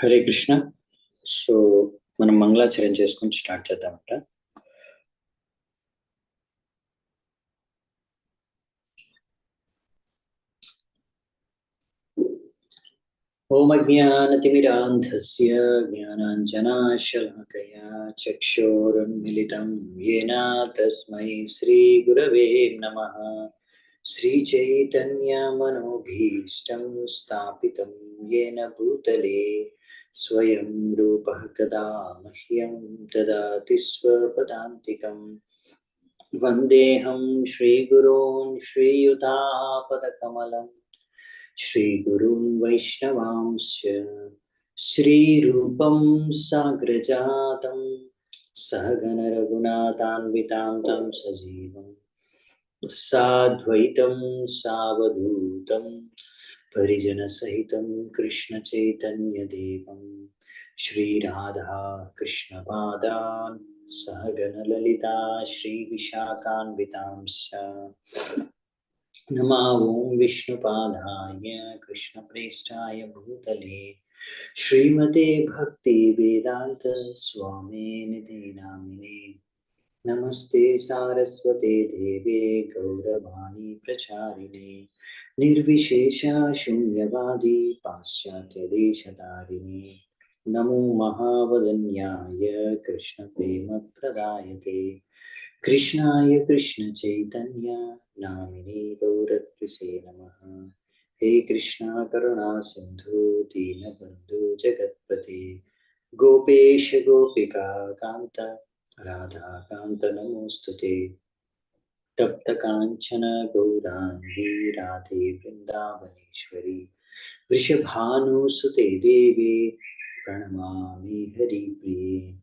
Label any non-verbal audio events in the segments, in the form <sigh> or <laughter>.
Hare Krishna so మనం మంగళాచరణ చేసుకొని start చేద్దామంట ఓం అజ్ఞానతిమిరాంధస్య జ్ఞానాంజనాశలాకయా చక్షోరున్మిలితం येन తస్మై శ్రీగురవే నమః श्रीचैतन्यमनोभीष्टं स्थापितं येन भूतले स्वयं रूपः कदा मह्यं ददाति स्वपदान्तिकम्। वन्देऽहं श्रीगुरून् श्रीयुतापदकमलं श्रीगुरुं वैष्णवांश्च श्रीरूपं साग्रजातं। सहगणरघुनाथान्वितां तं सजीवम्। साद्वैतं सावधूतं परिजनसहितं कृष्णचैतन्यदेवं श्रीराधा कृष्णपादान् सहगणललिता श्रीविशाखान्वितांश्च। नमा ॐ विष्णुपादाय कृष्णप्रेष्ठाय भूतले। श्रीमते भक्ति भक्तिवेदान्त स्वामिनिधि नामिने। नमस्ते सारस्वते देवे गौरवाणी प्रचारिणे, निर्विशेषा शून्यवादी पाश्चात्यदेशधारिणे नमो महावदन्याय कृष्णप्रेमप्रदायते। कृष्णाय कृष्णचैतन्य नामिने गौरत्विसे नमः। हे कृष्णा करुणा सिन्धु, दीनबन्धु जगत्पते। गोपेश गोपिका कान्त राधाकान्त नमोऽस्तु ते। तप्तकाञ्चन गौराङ्गी राधे वृन्दावनेश्वरी। वृषभानुसुते देवे, प्रणमामि हरिप्रिये।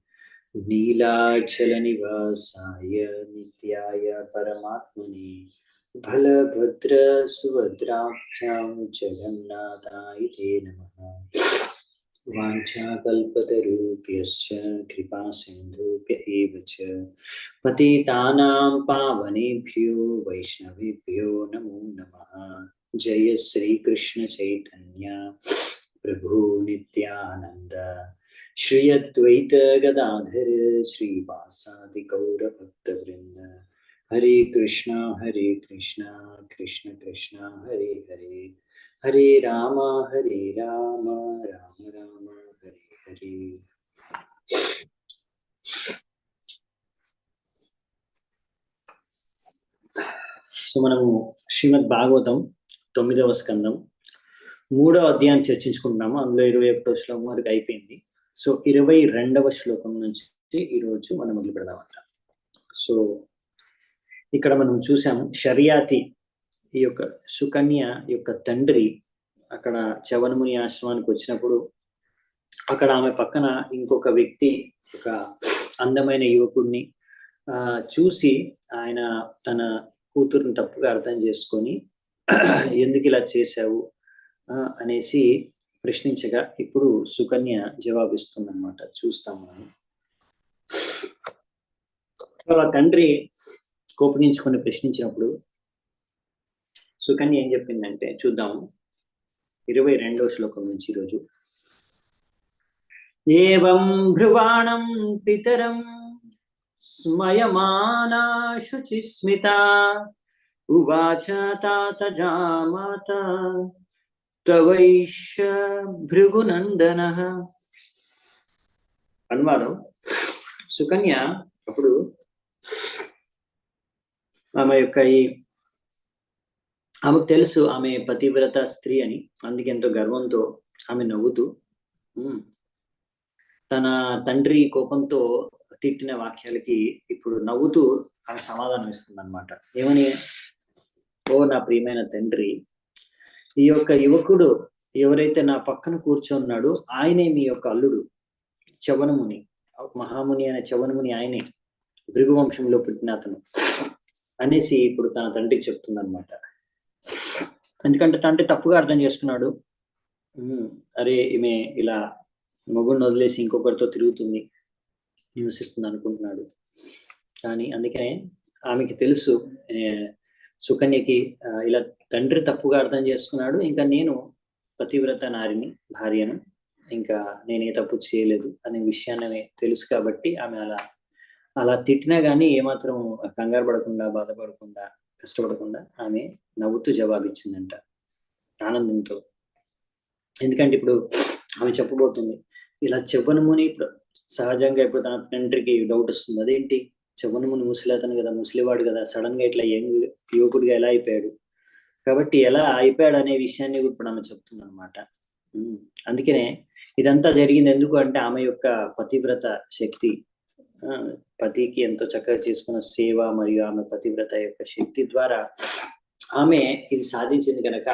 नीलाचलनिवासाय नित्याय परमात्मने। बलभद्रसुभद्राभ्यां जगन्नाथाय ते नमः। वाञ्छाकल्पतरूप्यश्च कृपासिन्धुभ्य एव च। पतितानां पावनेभ्यो वैष्णवेभ्यो नमो नमः। जय श्रीकृष्णचैतन्य प्रभु नित्यानन्द। श्री अद्वैत श्रीवासादि हरे कृष्णा हरे कृष्णा, कृष्ण कृष्णा, हरे हरे। హరే రామ హరే రామ రామ రామ హరే హరే. సో మనము శ్రీమద్ భాగవతం తొమ్మిదవ స్కందం. మూడవ అధ్యాయం చర్చించుకుంటున్నాము. అందులో ఇరవై ఒకటో శ్లోకం వరకు అయిపోయింది. సో ఇరవై రెండవ శ్లోకం నుంచి ఈరోజు మనం మొదలు పెడదామంట సో ఇక్కడ మనం చూసాము షర్యాతి ఈ యొక్క సుకన్య యొక్క తండ్రి అక్కడ చవనముని ఆశ్రమానికి వచ్చినప్పుడు అక్కడ ఆమె పక్కన ఇంకొక వ్యక్తి ఒక అందమైన యువకుడిని ఆ చూసి ఆయన తన కూతురుని తప్పుగా అర్థం చేసుకొని <clears throat> ఎందుకు ఇలా చేశావు అనేసి ప్రశ్నించగా ఇప్పుడు సుకన్య జవాబిస్తుందన్నమాట. చూస్తాం మనం. వాళ్ళ తండ్రి కోపగించుకొని ప్రశ్నించినప్పుడు సుకన్య ఏం చెప్పిందంటే చూద్దాము ఇరవై రెండో శ్లోకం నుంచి ఈరోజు. ఏవం భ్రువాణం పితరం స్మయమానా శుచిస్మిత ఉవాచ తాత జామాత. తవైష భృగునందన. అనువాదం. సుకన్య అప్పుడు ఆమె యొక్క ఈ ఆమెకు తెలుసు ఆమె పతివ్రత స్త్రీ అని. అందుకే ఎంతో గర్వంతో ఆమె నవ్వుతూ తన తండ్రి కోపంతో తిట్టిన వాక్యాలకి ఇప్పుడు నవ్వుతూ ఆమె సమాధానం ఇస్తుంది అనమాట ఏమని? ఓ నా ప్రియమైన తండ్రి ఈ యొక్క యువకుడు ఎవరైతే నా పక్కన కూర్చున్నాడో ఆయనే మీ యొక్క అల్లుడు చవనముని మహాముని అనే చవనముని ఆయనే భృగువంశంలో పుట్టిన అతను అనేసి ఇప్పుడు తన తండ్రికి చెప్తుంది అనమాట ఎందుకంటే తండ్రి తప్పుగా అర్థం చేసుకున్నాడు. అరే ఈమె ఇలా మొగుడిని వదిలేసి ఇంకొకరితో తిరుగుతుంది నివసిస్తుంది అనుకుంటున్నాడు. కానీ అందుకనే ఆమెకి తెలుసు సుకన్యకి ఇలా తండ్రి తప్పుగా అర్థం చేసుకున్నాడు. ఇంకా నేను పతివ్రత నారిని భార్యను ఇంకా నేనే తప్పు చేయలేదు అనే విషయాన్ని తెలుసు కాబట్టి ఆమె అలా అలా తిట్టినా కానీ ఏమాత్రం కంగారు పడకుండా బాధపడకుండా కష్టపడకుండా ఆమె నవ్వుతూ జవాబిచ్చిందంట ఆనందంతో. ఎందుకంటే ఇప్పుడు ఆమె చెప్పబోతుంది ఇలా చెప్పనముని ఇప్పుడు సహజంగా ఇప్పుడు తన తండ్రికి డౌట్ వస్తుంది. అదేంటి? చెప్పనముని ముసలితను కదా ముసలివాడు కదా సడన్గా ఇట్లా యంగ్ యువకుడిగా ఎలా అయిపోయాడు? కాబట్టి ఎలా అయిపోయాడు అనే విషయాన్ని ఇప్పుడు ఆమె చెప్తుంది అనమాట అందుకనే ఇదంతా జరిగింది ఎందుకు అంటే ఆమె యొక్క పతివ్రత శక్తి పతికి ఎంతో చక్కగా చేసుకున్న సేవ మరియు ఆమె పతివ్రత యొక్క శక్తి ద్వారా ఆమె ఇది సాధించింది కనుక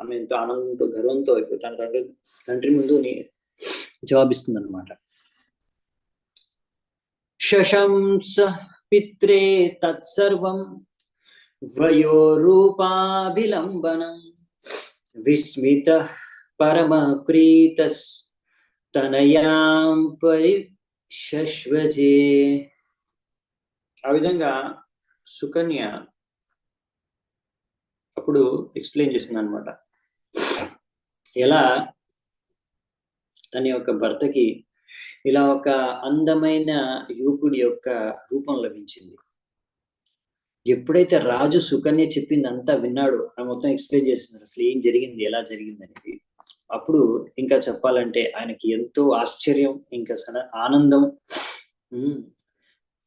ఆమె ఎంతో ఆనందంతో గర్వంతో ఇప్పుడు తన తండ్రి తండ్రి ముందు జవాబిస్తుంది అనమాట శశంస పిత్రే తత్సర్వం వయోరూపాభిలంబనం విస్మిత పరమ ప్రీతస్ తనయాం శశ్వజే. ఆ విధంగా సుకన్య అప్పుడు ఎక్స్ప్లెయిన్ చేసింది అనమాట ఎలా తన యొక్క భర్తకి ఇలా ఒక అందమైన యువకుడి యొక్క రూపం లభించింది. ఎప్పుడైతే రాజు సుకన్య చెప్పింది అంతా విన్నాడు ఆ మొత్తం ఎక్స్ప్లెయిన్ చేస్తున్నారు అసలు ఏం జరిగింది? ఎలా జరిగింది? అనేది అప్పుడు ఇంకా చెప్పాలంటే ఆయనకి ఎంతో ఆశ్చర్యం ఇంకా సన ఆనందం.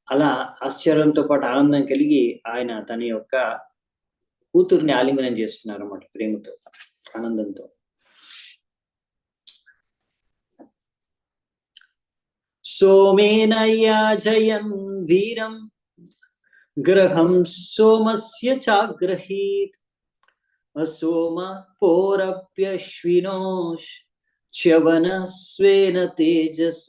అలా ఆశ్చర్యంతో పాటు ఆనందం కలిగి ఆయన తన యొక్క కూతుర్ని ఆలింగనం చేస్తున్నారు అన్నమాట ప్రేమతో ఆనందంతో. సోమేనయ్యా జయం వీరం గ్రహం సోమస్య చాగ్రహీత్. అసోమ పోరప్యశ్వినోష్ చవనస్వేన తేజస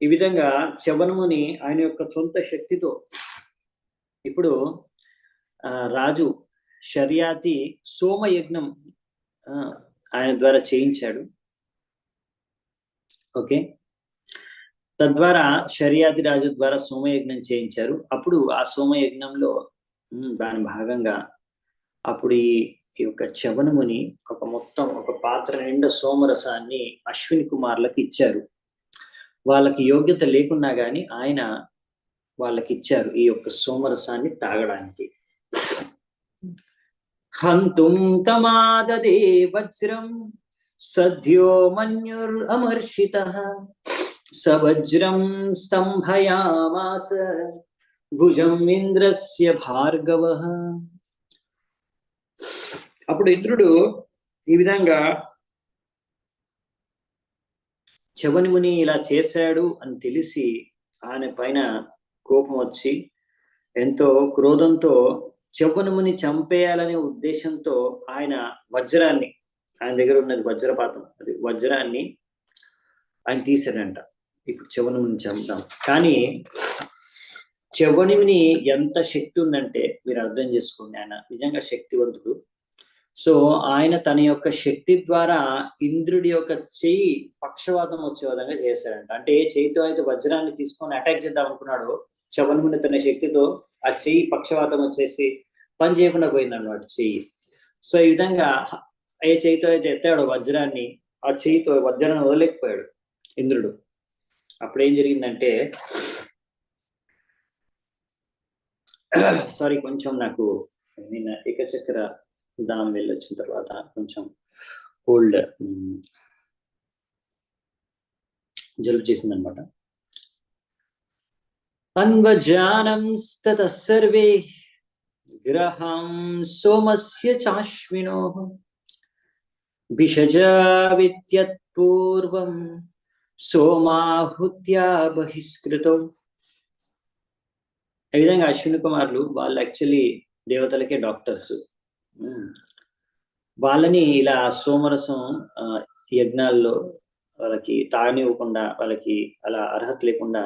ఈ విధంగా చవనముని ఆయన యొక్క సొంత శక్తితో ఇప్పుడు రాజు షర్యాతి సోమయజ్ఞం ఆయన ద్వారా చేయించాడు. ఓకే? తద్వారా షర్యాతి రాజు ద్వారా సోమయజ్ఞం చేయించారు. అప్పుడు ఆ సోమయజ్ఞంలో దాని భాగంగా అప్పుడు ఈ యొక్క చవనముని ఒక మొత్తం ఒక పాత్ర నిండా సోమరసాన్ని అశ్విని కుమార్లకు ఇచ్చారు. వాళ్ళకి యోగ్యత లేకున్నా కానీ ఆయన వాళ్ళకి ఇచ్చారు ఈ యొక్క సోమరసాన్ని తాగడానికి. హంతుం తమాదదే వజ్రం సద్యో మన్యుర్ అమర్షిత సవజ్రం స్తంభయామాస భుజం ఇంద్రస్య భార్గవ అప్పుడు ఇంద్రుడు ఈ విధంగా చవనిముని ఇలా చేశాడు అని తెలిసి ఆయన పైన కోపం వచ్చి ఎంతో క్రోధంతో చవనుముని చంపేయాలనే ఉద్దేశంతో ఆయన వజ్రాన్ని ఆయన దగ్గర ఉన్నది వజ్రపాతం అది వజ్రాన్ని ఆయన తీశాడంట. ఇప్పుడు చవనుముని చంపుతాం కానీ చవనిని ఎంత శక్తి ఉందంటే మీరు అర్థం చేసుకోండి ఆయన నిజంగా శక్తివంతుడు. సో ఆయన తన యొక్క శక్తి ద్వారా ఇంద్రుడి యొక్క చెయ్యి పక్షవాతం వచ్చే విధంగా చేశాడంట. అంటే చేయితో అయితే వజ్రాన్ని తీసుకొని అటాక్ చేద్దాం అనుకున్నాడో చవనముని తన శక్తితో ఆ చెయ్యి పక్షవాతం వచ్చేసి పని చేయకుండా పోయింది అన్నమాట చెయ్యి సో ఈ విధంగా ఏ చేయితో అయితే ఎత్తాడో వజ్రాన్ని ఆ చేయితో వజ్రాన్ని వదలేకపోయాడు ఇంద్రుడు. అప్పుడు ఏం జరిగిందంటే సారీ కొంచెం నాకు నిన్న ఏకచక్ర దానం వెళ్ళొచ్చిన తర్వాత కొంచెం కోల్డ్ జలుబు చేసిందనమాట అన్వజానం అన్వజానం సర్వే గ్రహం సోమస్య చాశ్వినో భిషజావిత్యత్ పూర్వం సోమాహుత్యా బహిష్కృతం ఈ విధంగా అశ్విని కుమార్లు వాళ్ళు యాక్చువల్లీ దేవతలకే డాక్టర్స్ వాళ్ళని ఇలా సోమరసం యజ్ఞాల్లో వాళ్ళకి తాగనివ్వకుండా వాళ్ళకి అలా అర్హత లేకుండా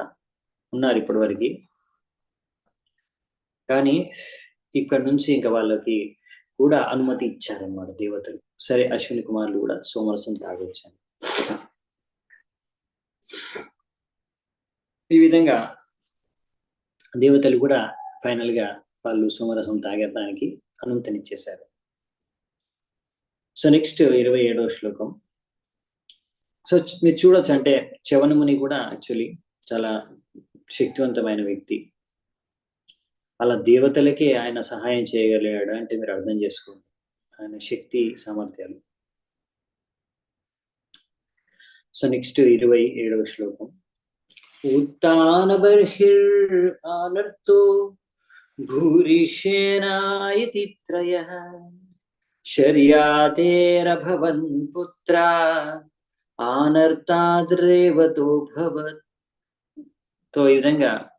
ఉన్నారు ఇప్పటి వరకు కానీ ఇక్కడ నుంచి ఇంకా వాళ్ళకి కూడా అనుమతి ఇచ్చారన్నమాట దేవతలు. సరే అశ్విని కుమారులు కూడా సోమరసం తాగొచ్చాను. ఈ విధంగా దేవతలు కూడా ఫైనల్గా వాళ్ళు సోమరసం తాగేదానికి అనుమతినిచ్చేశారు. సో నెక్స్ట్ ఇరవై ఏడవ శ్లోకం. సో మీరు చూడొచ్చు. అంటే చవనముని కూడా యాక్చువల్లీ చాలా శక్తివంతమైన వ్యక్తి. అలా దేవతలకే ఆయన సహాయం చేయగలిగాడు అంటే మీరు అర్థం చేసుకోండి. ఆయన శక్తి సామర్థ్యాలు. సో నెక్స్ట్ ఇరవై ఏడవ శ్లోకం. ఉత్తాన బర్హిర్ ఆనర్తో భూరిషేనాయతి త్రయ శర్యాతేరభవన్ పుత్ర ఆనర్తాద్రేవతో భవత్తో ఈ విధంగా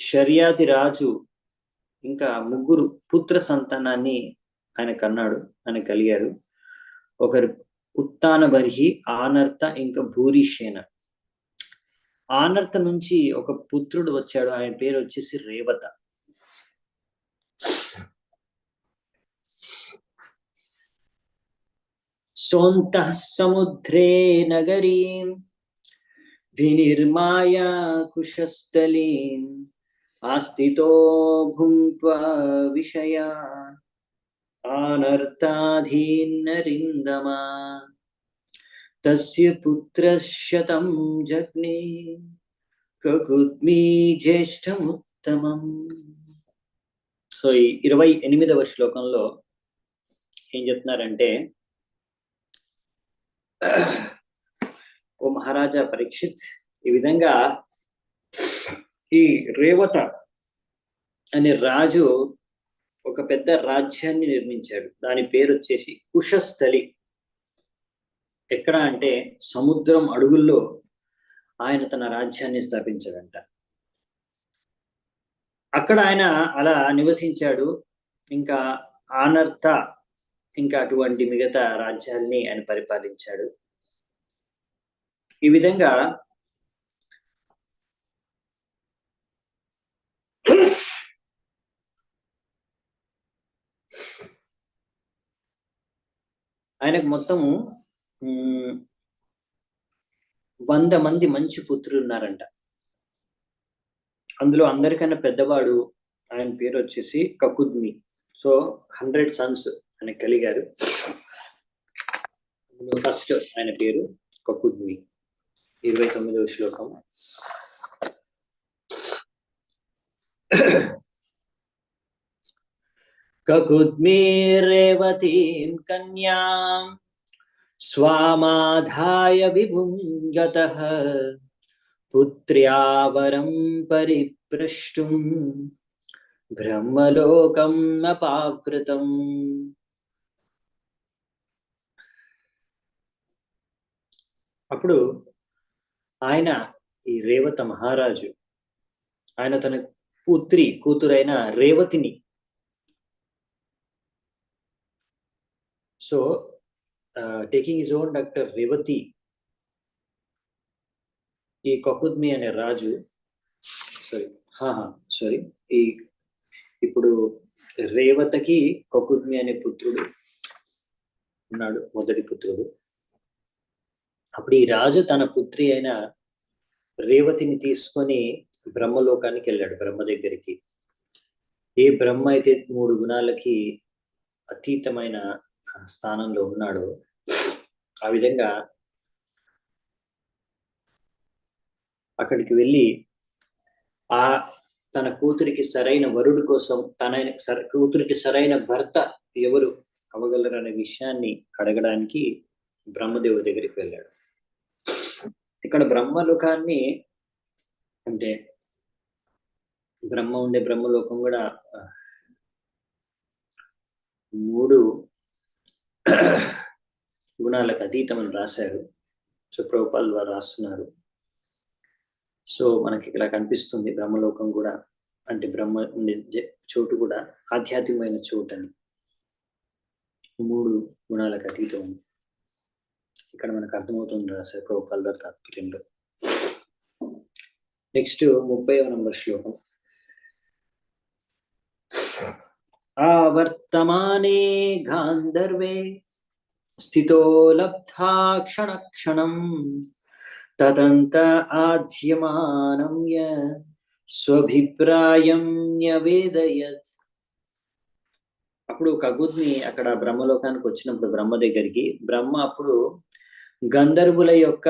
షర్యాది రాజు ఇంకా ముగ్గురు పుత్ర సంతానాన్ని ఆయన కన్నాడు ఆయన కలిగారు. ఒకరు ఉత్తాన బర్హి ఆనర్త ఇంకా భూరిషేన ఆనర్త నుంచి ఒక పుత్రుడు వచ్చాడు. ఆయన పేరు వచ్చేసి రేవత. సొంత సముద్రే నగరీం వినిర్మాయ కుశస్థలీ ఆస్తితో భుంక్వా విషయా ఆనర్తాధీన్నరిందమా తస్య పుత్రశతం జగ్నే కకుద్మీ జ్యేష్ఠముత్తమం సో ఈ ఇరవై ఎనిమిదవ శ్లోకంలో ఏం చెప్తున్నారంటే ఓ మహారాజా పరీక్షిత్ ఈ విధంగా ఈ రేవత అనే రాజు ఒక పెద్ద రాజ్యాన్ని నిర్మించాడు. దాని పేరు వచ్చేసి కుశస్థలి. ఎక్కడ అంటే సముద్రం అడుగుల్లో ఆయన తన రాజ్యాన్ని స్థాపించాడంట. అక్కడ ఆయన అలా నివసించాడు. ఇంకా ఆనర్త ఇంకా అటువంటి మిగతా రాజ్యాల్ని ఆయన పరిపాలించాడు. ఈ విధంగా ఆయనకు మొత్తము వంద మంది మంచి పుత్రులు ఉన్నారంట. అందులో అందరికన్నా పెద్దవాడు ఆయన పేరు వచ్చేసి కకుద్మి. సో హండ్రెడ్ సన్స్ ఆయన కలిగారు ఫస్ట్ ఆయన పేరు కకుద్మి. ఇరవై తొమ్మిదవ శ్లోకం. కకుద్మీరేవతీం కన్యాం స్వామాధాయ విభుంగత పుత్ర్యావరం పరిప్రష్టుం బ్రహ్మలోకం అపాకృతం అప్పుడు ఆయన ఈ రేవత మహారాజు ఆయన తన పుత్రి కూతురైన రేవతిని. So taking his own daughter Revati ఈ కకుద్మి అనే రాజు సారీ సారీ ఈ ఇప్పుడు రేవతకి కకుద్మి అనే పుత్రుడు ఉన్నాడు మొదటి పుత్రుడు అప్పుడు ఈ రాజు తన పుత్రి అయిన రేవతిని తీసుకొని బ్రహ్మలోకానికి వెళ్ళాడు బ్రహ్మ దగ్గరికి. ఏ బ్రహ్మ అయితే మూడు గుణాలకి అతీతమైన స్థానంలో ఉన్నాడో ఆ విధంగా అక్కడికి వెళ్ళి ఆ తన కూతురికి సరైన వరుడు కోసం తన కూతురికి సరైన భర్త ఎవరు అవ్వగలరనే విషయాన్ని అడగడానికి బ్రహ్మదేవుడి దగ్గరికి వెళ్ళాడు. ఇక్కడ బ్రహ్మలోకాన్ని అంటే బ్రహ్మ ఉండే బ్రహ్మలోకం కూడా మూడు గుణాలకు అతీతమని రాశారు సో ప్రభుపాల్ వారు రాస్తున్నారు సో మనకి ఇక్కడ కనిపిస్తుంది బ్రహ్మలోకం కూడా అంటే బ్రహ్మ ఉండే చోటు కూడా ఆధ్యాత్మికమైన చోటు అని. మూడు గుణాలకు అతీతం అని. ఇక్కడ మనకు అర్థమవుతుంది రాశారు ప్రభుపాల్ వారి తాత్పర్యంలో. నెక్స్ట్ ముప్పై నంబర్ శ్లోకం. ఆవర్తమానే గాంధర్వే స్థితో లబ్ధా క్షణ క్షణం తదంత ఆధ్యమానం య స్వభిప్రాయం న్యవేదయత్ అప్పుడు కగుద్ని అక్కడ బ్రహ్మలోకానికి వచ్చినప్పుడు బ్రహ్మ దగ్గరికి బ్రహ్మ అప్పుడు గంధర్వుల యొక్క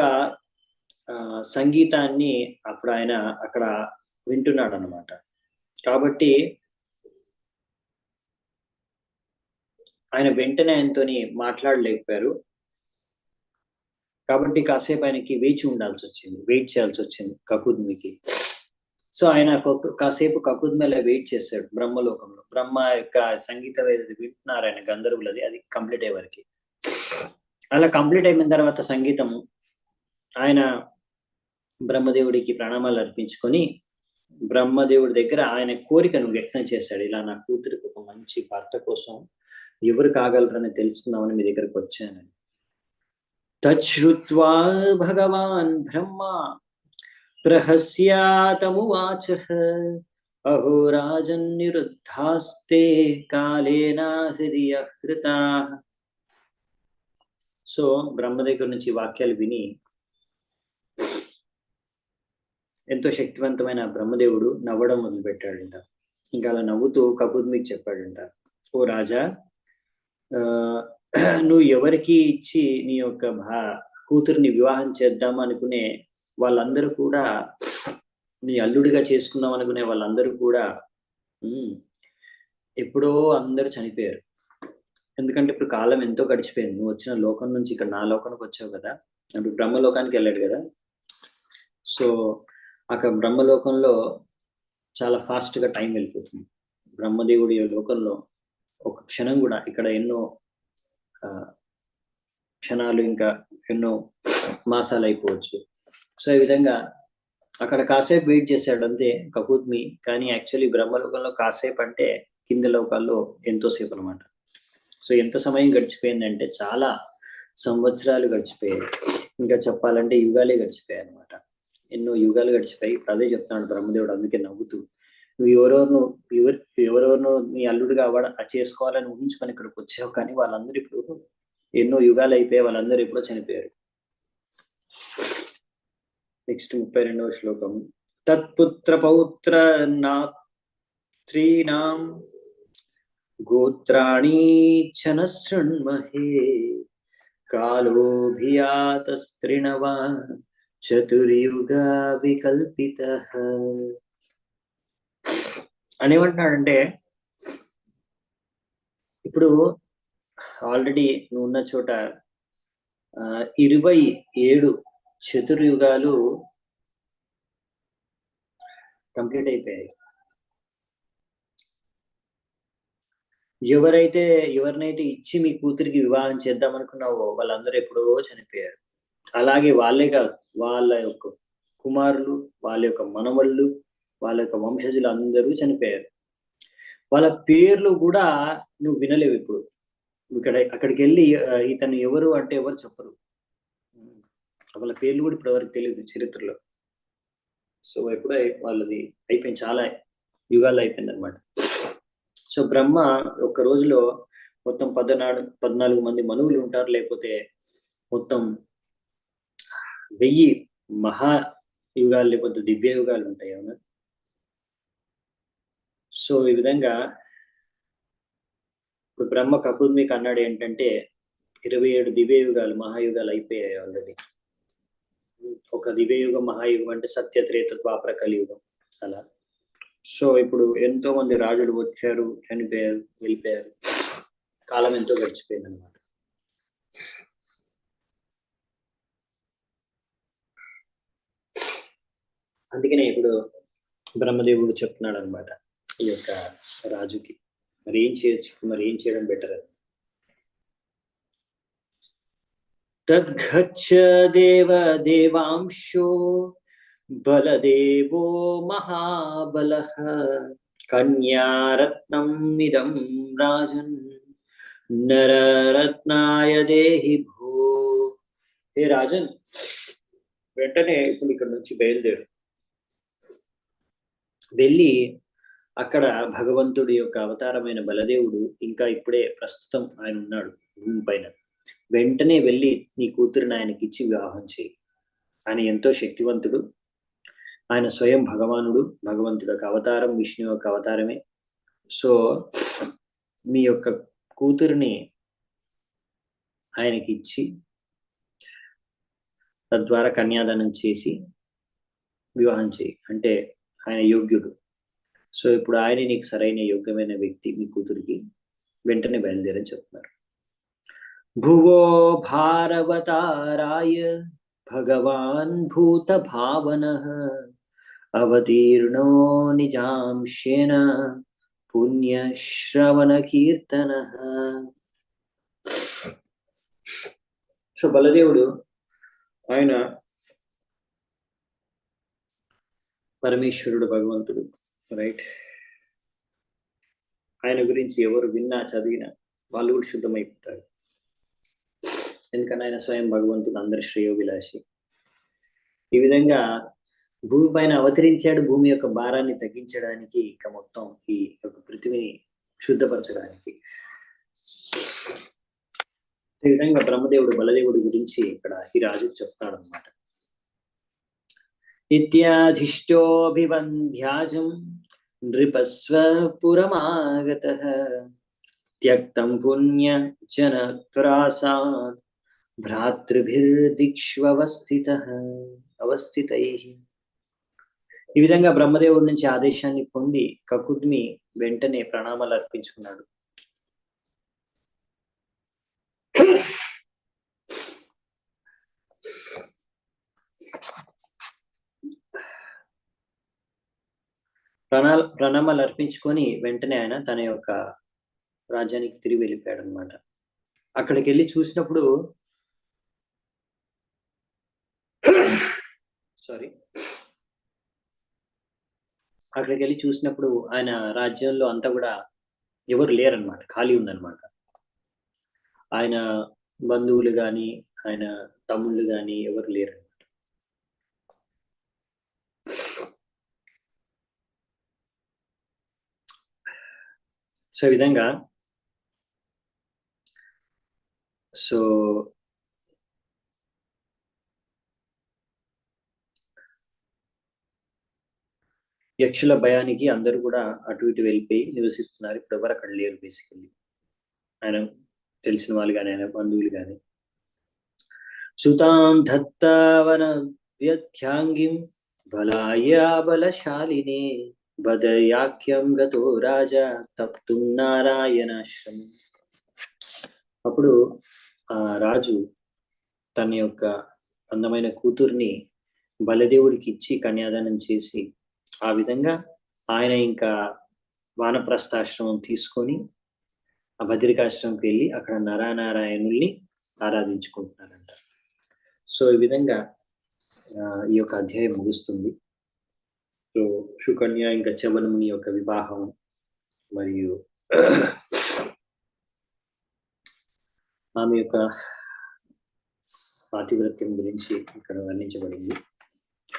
సంగీతాన్ని అప్పుడు ఆయన అక్కడ వింటున్నాడు అనమాట కాబట్టి ఆయన వెంటనే ఆయనతోని మాట్లాడలేకపోయారు. కాబట్టి కాసేపు ఆయనకి వేచి ఉండాల్సి వచ్చింది వెయిట్ చేయాల్సి వచ్చింది కకుద్మికి. సో ఆయన కాసేపు కకుద్మేల వెయిట్ చేశాడు బ్రహ్మలోకంలో. బ్రహ్మ యొక్క సంగీత వింటున్నారు ఆయన గంధర్వులది అది కంప్లీట్ అయ్యే వరకు. అలా కంప్లీట్ అయిన తర్వాత సంగీతము ఆయన బ్రహ్మదేవుడికి ప్రణామాలు అర్పించుకొని బ్రహ్మదేవుడి దగ్గర ఆయన కోరికను వ్యక్తం చేశాడు. ఇలా నా కూతురికి ఒక మంచి భర్త కోసం ఎవరు కాగలరని తెలుసుకుందామని మీ దగ్గరకు వచ్చాను. తచ్చుత్వా భగవాన్ బ్రహ్మ ప్రహస్యాతమువాచ అహో రాజన్నిరుద్ధాస్తే కాలేనా హృదయ హృతా సో బ్రహ్మ దగ్గర నుంచి వాక్యాలు విని ఎంతో శక్తివంతమైన బ్రహ్మదేవుడు నవ్వడం మొదలుపెట్టాడంట. ఇంకా అలా నవ్వుతూ కపుద్మికి చెప్పాడంట. ఓ రాజా <clears throat> నువ్వు ఎవరికి ఇచ్చి నీ యొక్క భా కూతుర్ని వివాహం చేద్దాం అనుకునే వాళ్ళందరూ కూడా నీ అల్లుడిగా చేసుకుందాం అనుకునే వాళ్ళందరూ కూడా ఎప్పుడో అందరూ చనిపోయారు. ఎందుకంటే ఇప్పుడు కాలం ఎంతో గడిచిపోయింది. నువ్వు వచ్చిన లోకం నుంచి ఇక్కడ నా లోకానికి వచ్చావు కదా. అప్పుడు బ్రహ్మలోకానికి వెళ్ళాడు కదా. సో అక్కడ బ్రహ్మలోకంలో చాలా ఫాస్ట్గా టైం వెళ్ళిపోతుంది. బ్రహ్మదేవుడి లోకంలో ఒక క్షణం కూడా ఇక్కడ ఎన్నో క్షణాలు ఇంకా ఎన్నో మాసాలు అయిపోవచ్చు. సో ఈ విధంగా అక్కడ కాసేపు వెయిట్ చేశాడు అంతే కకూద్మి కానీ యాక్చువల్లీ బ్రహ్మలోకంలో కాసేపు అంటే కింద లోకాల్లో ఎంతోసేపు అనమాట సో ఎంత సమయం గడిచిపోయిందంటే చాలా సంవత్సరాలు గడిచిపోయాయి. ఇంకా చెప్పాలంటే యుగాలే గడిచిపోయాయి అనమాట ఎన్నో యుగాలు గడిచిపోయి అదే చెప్తున్నాడు బ్రహ్మదేవుడు అందుకే నవ్వుతూ. నువ్వు ఎవరెవరిను ఎవరు ఎవరెవరినో నీ అల్లుడిగా అవ్వడ చేసుకోవాలని ఊహించుకొని ఇక్కడికి వచ్చావు కానీ వాళ్ళందరూ ఇప్పుడు ఎన్నో యుగాలు అయిపోయాయి వాళ్ళందరూ ఎప్పుడో చనిపోయారు. నెక్స్ట్ ముప్పై రెండవ శ్లోకం. తత్పుత్ర పౌత్ర నాత్రీనాం గోత్రాణి చన శృణ్మహే కాలోభియాతస్త్రిణవా చతుర్యుగా వికల్పిత అని ఏమంటున్నాడంటే ఇప్పుడు ఆల్రెడీ నువ్వు ఉన్న చోట ఇరవై ఏడు చతుర్యుగాలు కంప్లీట్ అయిపోయాయి. ఎవరైతే ఎవరినైతే ఇచ్చి మీ కూతురికి వివాహం చేద్దాం అనుకున్నావో వాళ్ళందరూ ఎప్పుడో చనిపోయారు. అలాగే వాళ్ళే కాదు వాళ్ళ యొక్క కుమారులు వాళ్ళ యొక్క మనవళ్ళు వాళ్ళ యొక్క వంశజులు అందరూ చనిపోయారు. వాళ్ళ పేర్లు కూడా నువ్వు వినలేవు ఇప్పుడు. ఇక్కడ అక్కడికి వెళ్ళి ఇతను ఎవరు అంటే ఎవరు చెప్పరు. వాళ్ళ పేర్లు కూడా ఇప్పుడు ఎవరికి తెలియదు చరిత్రలో. సో ఎప్పుడో వాళ్ళది అయిపోయింది చాలా యుగాలు అయిపోయింది అనమాట సో బ్రహ్మ ఒక్క రోజులో మొత్తం పద్నాడు పద్నాలుగు మంది మనువులు ఉంటారు. లేకపోతే మొత్తం వెయ్యి మహా యుగాలు లేకపోతే దివ్య యుగాలు ఉంటాయి అవునా? సో ఈ విధంగా ఇప్పుడు బ్రహ్మ కపుర్మికి అన్నాడు ఏంటంటే ఇరవై ఏడు దివ్యయుగాలు మహాయుగాలు అయిపోయాయి ఆల్రెడీ ఒక దివ్యయుగం మహాయుగం అంటే సత్యత్రేత ద్వాపర కలియుగం అలా. సో ఇప్పుడు ఎంతో మంది రాజులు వచ్చారు చనిపోయారు వెళ్ళిపోయారు. కాలం ఎంతో గడిచిపోయింది అనమాట అందుకనే ఇప్పుడు బ్రహ్మదేవుడు చెప్తున్నాడు అనమాట ఈ యొక్క రాజుకి. మరి ఏం చేయొచ్చు మరి ఏం చేయడం బెటర్ అది తద్గచ్చ దేవ దేవాంశో బలదేవో మహాబల కన్యారత్నం ఇదం రాజన్ నరరత్నాయ దేహి భూ. హే రాజన్ వెంటనే ఇప్పుడు ఇక్కడ నుంచి బయలుదేరు. వెళ్ళి అక్కడ భగవంతుడి యొక్క అవతారమైన బలదేవుడు ఇంకా ఇప్పుడే ప్రస్తుతం ఆయన ఉన్నాడు భూమి పైన. వెంటనే వెళ్ళి నీ కూతురిని ఆయనకి ఇచ్చి వివాహం చేయి. ఆయన ఎంతో శక్తివంతుడు. ఆయన స్వయం భగవానుడు భగవంతుడు యొక్క అవతారం విష్ణు యొక్క అవతారమే. సో మీ యొక్క కూతురిని ఆయనకి ఇచ్చి తద్వారా కన్యాదానం చేసి వివాహం చేయి. అంటే ఆయన యోగ్యుడు. సో ఇప్పుడు ఆయన నీకు సరైన యోగ్యమైన వ్యక్తి మీ కూతురికి వెంటనే బయలుదేరని చెప్తున్నారు. భువో భారవతారాయ భగవాన్ భూత భావన అవతీర్ణో నిజాంశేన పుణ్యశ్రవణ కీర్తన. సో బలదేవుడు ఆయన పరమేశ్వరుడు భగవంతుడు రైట్ ఆయన గురించి ఎవరు విన్నా చదివినా వాళ్ళు కూడా శుద్ధమైపోతారు. ఎందుకని ఆయన స్వయం భగవంతుడు అందరి శ్రేయోభిలాషి. ఈ విధంగా భూమి పైన అవతరించాడు భూమి యొక్క భారాన్ని తగ్గించడానికి ఇక మొత్తం ఈ యొక్క పృథివిని శుద్ధపరచడానికి. ఈ విధంగా బ్రహ్మదేవుడు బలదేవుడి గురించి ఇక్కడ ఈ రాజు చెప్తాడు అనమాట ఇత్యాధిష్టోభివంధ్యాజం నృపస్వ పురమాగత త్యక్తం పుణ్య జన త్రాసాత్ భ్రాతృభిర్దిక్ష్వస్థిత అవస్థితై ఈ విధంగా బ్రహ్మదేవుడి నుంచి ఆదేశాన్ని పొంది కకుద్మి వెంటనే ప్రణామాలు అర్పించుకున్నాడు. ప్రణా ప్రణామాలు అర్పించుకొని వెంటనే ఆయన తన యొక్క రాజ్యానికి తిరిగి వెళ్ళిపోయాడు అనమాట అక్కడికి వెళ్ళి చూసినప్పుడు సారీ అక్కడికి వెళ్ళి చూసినప్పుడు ఆయన రాజ్యంలో అంతా కూడా ఎవరు లేరనమాట ఖాళీ ఉందన్నమాట. ఆయన బంధువులు కానీ ఆయన తమ్ముళ్ళు కానీ ఎవరు లేరు సో ఈ విధంగా సో యక్షుల భయానికి అందరూ కూడా అటు ఇటు వెళ్ళిపోయి నివసిస్తున్నారు. ఇప్పుడు ఎవరు అక్కడ లేరు బేసికల్లీ ఆయన తెలిసిన వాళ్ళు కానీ ఆయన బంధువులు కానీ. సుతాం దత్తావన వ్యధ్యాంగిం బలాయా బలశాలినే బదయాఖ్యం గతో రాజా తప్తుం నారాయణాశ్రమం. అప్పుడు ఆ రాజు తన యొక్క అందమైన కూతుర్ని బలదేవుడికి ఇచ్చి కన్యాదానం చేసి ఆ విధంగా ఆయన ఇంకా వానప్రస్థాశ్రమం తీసుకొని ఆ భద్రికాశ్రమంకి వెళ్ళి అక్కడ నరానారాయణుల్ని ఆరాధించుకుంటున్నారంట. సో ఈ విధంగా ఈ యొక్క అధ్యాయం ముగుస్తుంది. సో సుకన్య ఇంకా చవనముని యొక్క వివాహం మరియు ఆమె యొక్క పాతివ్రత్యం గురించి ఇక్కడ వర్ణించబడింది.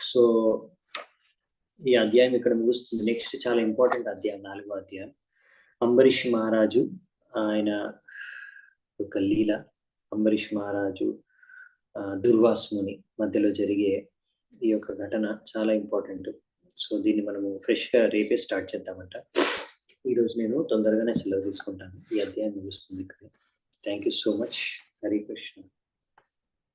సో ఈ అధ్యాయం ఇక్కడ ముగుస్తుంది. నెక్స్ట్ చాలా ఇంపార్టెంట్ అధ్యాయం నాలుగో అధ్యాయం. అంబరీష్ మహారాజు ఆయన యొక్క లీల అంబరీష్ మహారాజు దుర్వాస్ముని మధ్యలో జరిగే ఈ యొక్క ఘటన చాలా ఇంపార్టెంట్ సో దీన్ని మనము ఫ్రెష్గా రేపే స్టార్ట్ చేద్దామంట. ఈరోజు నేను తొందరగానే సెలవు తీసుకుంటాను. ఈ అధ్యాయం ముగుస్తుంది ఇక్కడ. Thank you so much Hari Krishna